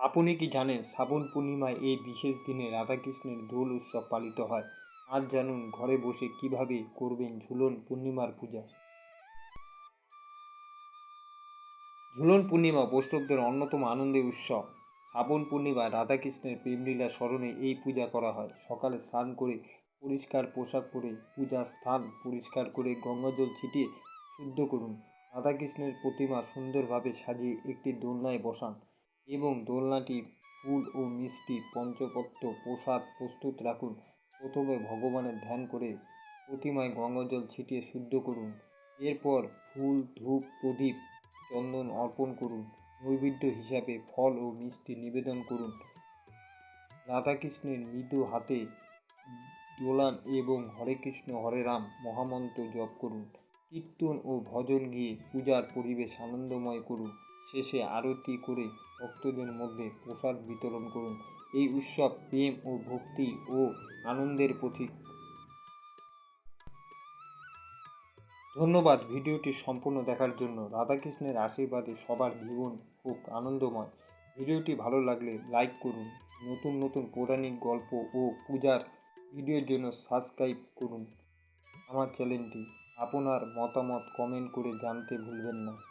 আপনি কি জানেন, শ্রাবণ পূর্ণিমায় এই বিশেষ দিনে রাধাকৃষ্ণের দোল উৎসব পালিত হয়? আজ জানুন ঘরে বসে কীভাবে করবেন ঝুলন পূর্ণিমার পূজা। ঝুলন পূর্ণিমা বৈষ্ণবদের অন্যতম আনন্দের উৎসব। শ্রাবণ পূর্ণিমায় রাধাকৃষ্ণের প্রেমলীলা স্মরণে এই পূজা করা হয়। সকালে স্নান করে পরিষ্কার পোশাক পরে পূজা স্থান পরিষ্কার করে গঙ্গাজল ছিটিয়ে শুদ্ধ করুন। রাধাকৃষ্ণের প্রতিমা সুন্দরভাবে সাজিয়ে একটি দোলনায় বসান। এবং দোলনাটি ফুল ও মিষ্টি পঞ্চপত্র প্রসাদ প্রস্তুত রাখুন। প্রথমে ভগবানের ধ্যান করে প্রতিমায় গঙ্গাজল ছিটিয়ে শুদ্ধ করুন। এরপর ফুল, ধূপ, প্রদীপ, চন্দন অর্পণ করুন। নৈবেদ্য হিসাবে ফল ও মিষ্টি নিবেদন করুন। রাধাকৃষ্ণের মৃদু হাতে দোলান এবং হরে কৃষ্ণ, হরে রাম মহামন্ত্র জপ করুন। কীর্তন ও ভজন গিয়ে পূজার পরিবেশ আনন্দময় করুন। শেষে আরতি করে ভক্তদের মধ্যে প্রসাদ বিতরণ করুন। এই উৎসব প্রেম ও ভক্তি ও আনন্দের প্রতীক। ধন্যবাদ ভিডিওটি সম্পূর্ণ দেখার জন্য। রাধাকৃষ্ণের আশীর্বাদে সবার জীবন হোক আনন্দময়। ভিডিওটি ভালো লাগলে লাইক করুন। নতুন নতুন পৌরাণিক গল্প ও পূজার ভিডিওর জন্য সাবস্ক্রাইব করুন। আমার চ্যানেলটি আপনার মতামত কমেন্ট করে জানতে ভুলবেন না।